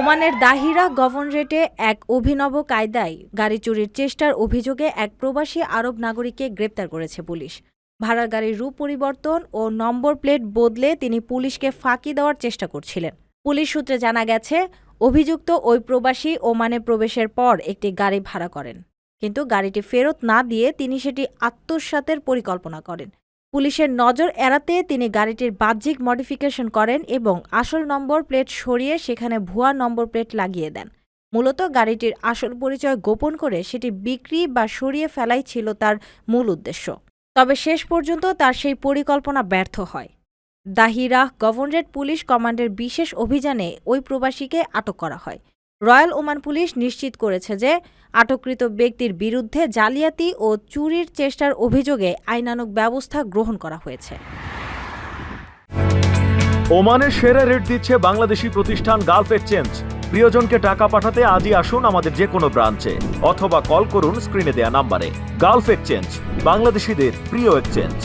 ওমানের দাহিরা গভর্নরেটে এক অভিনব কায়দায় গাড়ি চুরির চেষ্টার অভিযোগে এক প্রবাসী আরব নাগরিককে গ্রেপ্তার করেছে পুলিশ। ভাড়ার গাড়ির রূপ পরিবর্তন ও নম্বর প্লেট বদলে তিনি পুলিশকে ফাঁকি দেওয়ার চেষ্টা করছিলেন। পুলিশ সূত্রে জানা গেছে, অভিযুক্ত ওই প্রবাসী ওমানে প্রবেশের পর একটি গাড়ি ভাড়া করেন। কিন্তু গাড়িটি ফেরত না দিয়ে তিনি সেটি আত্মসাতের পরিকল্পনা করেন। পুলিশের নজর এড়াতে তিনি গাড়িটির বাহ্যিক মডিফিকেশন করেন এবং আসল নম্বর প্লেট সরিয়ে সেখানে ভুয়া নম্বর প্লেট লাগিয়ে দেন। মূলত গাড়িটির আসল পরিচয় গোপন করে সেটি বিক্রি বা সরিয়ে ফেলাই ছিল তার মূল উদ্দেশ্য। তবে শেষ পর্যন্ত তার সেই পরিকল্পনা ব্যর্থ হয়। দাহিরা গভর্নরেট পুলিশ কমান্ডের বিশেষ অভিযানে ওই প্রবাসীকে আটক করা হয়। রয়্যাল ওমান পুলিশ নিশ্চিত করেছে যে আটককৃত ব্যক্তির বিরুদ্ধে জালিয়াতি ও চুরির চেষ্টার অভিযোগে আইনানুগ ব্যবস্থা গ্রহণ করা হয়েছে। ওমানের সেরা রেট দিচ্ছে বাংলাদেশি প্রতিষ্ঠান গালফ এক্সচেঞ্জ। প্রিয়জনকে টাকা পাঠাতে আজই আসুন আমাদের যে কোনো ব্রাঞ্চে, অথবা কল করুন স্ক্রিনে দেয়া নাম্বারে। গালফ এক্সচেঞ্জ, বাংলাদেশিদের প্রিয় এক্সচেঞ্জ।